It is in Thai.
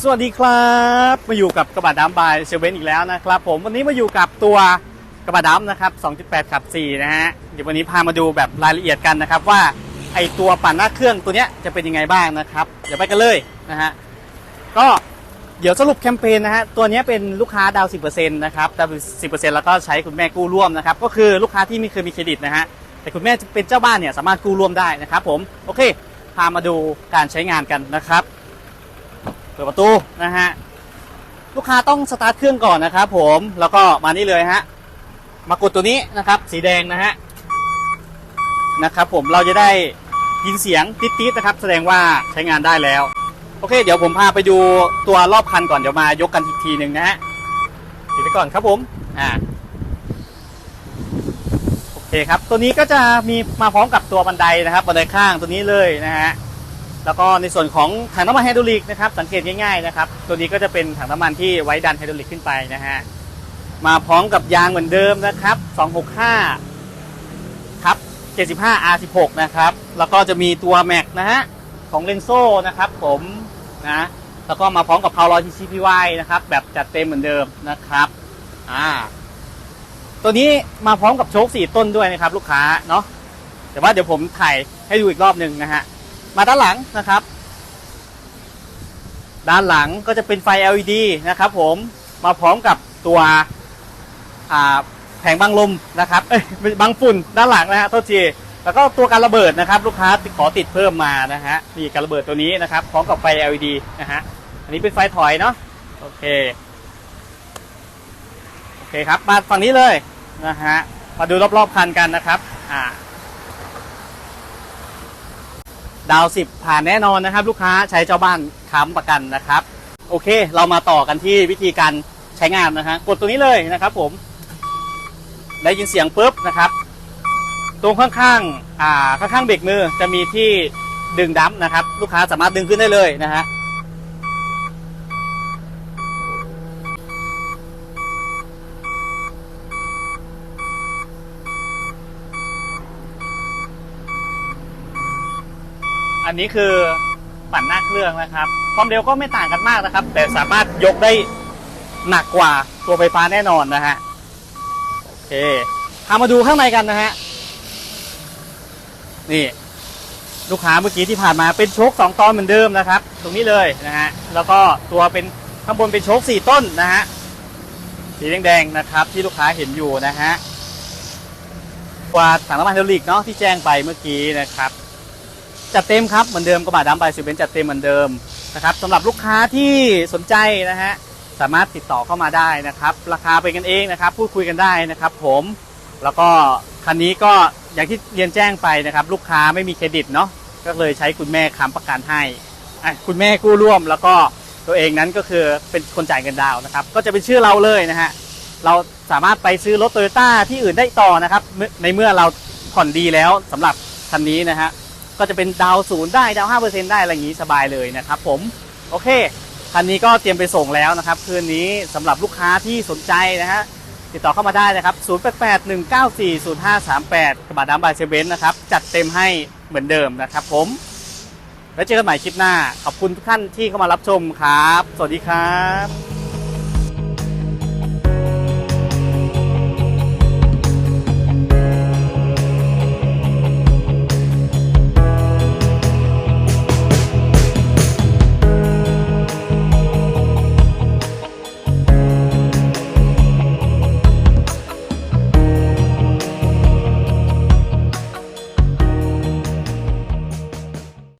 สวัสดีครับ มาอยู่กับกระบะดำบายเซเว่นอีกแล้วนะครับ ผมวันนี้มาอยู่กับตัวกระบะดำนะครับ 2.8ขับ 4 นะฮะเดี๋ยววันนี้พามาดูแบบรายละเอียดกันนะครับ ว่าไอตัวปั่นหน้าเครื่องตัวเนี้ยจะเป็นยังไงบ้างนะครับ เดี๋ยวไปกันเลยนะฮะก็เดี๋ยวสรุปแคมเปญนะฮะตัวเนี้ยเป็นลูกค้าดาว 10%นะครับดาว 10%แล้วก็ใช้คุณแม่กู้ร่วมนะครับ ก็คือลูกค้าที่ม่เคยมีเครดิตนะฮะแต่คุณแม่เป็นเจ้าบ้านเนี่ยสามารถกู้ร่วมได้นะครับ ผมโอเค พามาดูการใช้งานกันนะครับ ปิดประตูนะฮะลูกค้าต้องสตาร์ทเครื่องก่อนนะครับผมแล้วก็มานี่เลยฮะมากดตัวนี้นะครับ สีแดงนะฮะนะครับ ผมเราจะได้ยินเสียงติ๊ดๆนะครับ แสดงว่าใช้งานได้แล้ว โอเค เดี๋ยวผมพาไปดูตัวรอบคันก่อนเดี๋ยวมายกกันอีกทีหนึ่งนะฮะปิดไปก่อนครับผมอ่าโอเคครับ ตัวนี้ก็จะมีมาพร้อมกับตัวบันไดนะครับบันไดข้างตัวนี้เลยนะฮะ แล้วก็ในส่วนของถังน้ำมันไฮดรอลิกนะครับสังเกตง่ายๆนะครับตัวนี้ก็จะเป็นถังน้ำมันที่ไว้ดันไฮดรอลิกขึ้นไปนะฮะมาพร้อมกับยางเหมือนเดิมนะครับ 265ครับ75 R16 นะครับแล้วก็จะมีตัวแม็กนะฮะของเลนโซนะครับผมนะแล้วก็มาพร้อมกับพาวลอย TCPY นะครับแบบจัดเต็มเหมือนเดิมนะครับอ่าตัวนี้มาพร้อมกับโชคสี่ต้นด้วยนะครับลูกค้าเนาะแต่ว่าเดี๋ยวผมถ่ายให้ดูอีกรอบหนึ่งนะฮะ มาด้านหลังนะครับ ด้านหลังก็จะเป็นไฟ LED นะครับ ผมมาพร้อมกับตัวแผงบังลมนะครับเอ้ยบังฝุ่นด้านหลังนะฮะโทษทีแล้วก็ตัวการระเบิดนะครับ ลูกค้าขอติดเพิ่มมานะฮะนี่การระเบิดตัวนี้นะครับพร้อมกับไฟ LED นะฮะอันนี้เป็นไฟถอยเนาะโอเคโอเคครับมาฝั่งนี้เลยนะฮะมาดูรอบๆคันกันนะครับอ่า ดาวสิบผ่านแน่นอนนะครับ ลูกค้าใช้เจ้าบ้านค้ำประกันนะครับ โอเค เรามาต่อกันที่วิธีการใช้งานนะฮะกดตัวนี้เลยนะครับผมได้ยินเสียงปุ๊บนะครับ ตรงข้างๆอ่าข้างๆเบรกมือจะมีที่ดึงดัมนะครับ ลูกค้าสามารถดึงขึ้นได้เลยนะฮะ อันนี้คือปั่นหน้าเครื่องนะครับ ความเร็วก็ไม่ต่างกันมากนะครับ แต่สามารถยกได้หนักกว่าตัวไฟฟ้าแน่นอนนะฮะโอเคพามาดูข้างในกันนะฮะนี่ลูกค้าเมื่อกี้ที่ผ่านมาเป็นโชคสองตอนเหมือนเดิมนะครับ ตรงนี้เลยนะฮะแล้วก็ตัวเป็นข้างบนเป็นโชคสี่ต้นนะฮะสีแดงๆนะครับ ที่ลูกค้าเห็นอยู่นะฮะตัวถังน้ำมันไฮดรอลิกเนาะที่แจ้งไปเมื่อกี้นะครับ จัดเต็มครับเหมือนเดิมกระบะดำใบสิบเบนจัดเต็มเหมือนเดิมนะครับสำหรับลูกค้าที่สนใจนะฮะสามารถติดต่อเข้ามาได้นะครับ ราคาเป็นกันเองนะครับ พูดคุยกันได้นะครับ ผมแล้วก็คันนี้ก็อย่างที่เรียนแจ้งไปนะครับ ลูกค้าไม่มีเครดิตเนาะก็เลยใช้คุณแม่ค้ำประกันให้คุณแม่กู้ร่วมแล้วก็ตัวเองนั้นก็คือเป็นคนจ่ายเงินดาวนะครับ ก็จะเป็นชื่อเราเลยนะฮะเราสามารถไปซื้อรถโตโยต้าที่อื่นได้ต่อนะครับ ในเมื่อเราผ่อนดีแล้วสำหรับคันนี้นะฮะ ก็จะเป็นดาวศูนย์ได้ดาวห้าเปอร์เซ็นได้อะไรอย่างนี้สบายเลยนะครับผมโอเคคันนี้ก็เตรียมไปส่งแล้วนะครับ คืนนี้สำหรับลูกค้าที่สนใจนะฮะติดต่อเข้ามาได้นะครับ 0 8 8 1 9 4 0 5 3 8 กระบะดำบายเซเว่นนะครับ จัดเต็มให้เหมือนเดิมนะครับผม แล้วเจอกันใหม่คลิปหน้า ขอบคุณทุกท่านที่เข้ามารับชมครับ สวัสดีครับ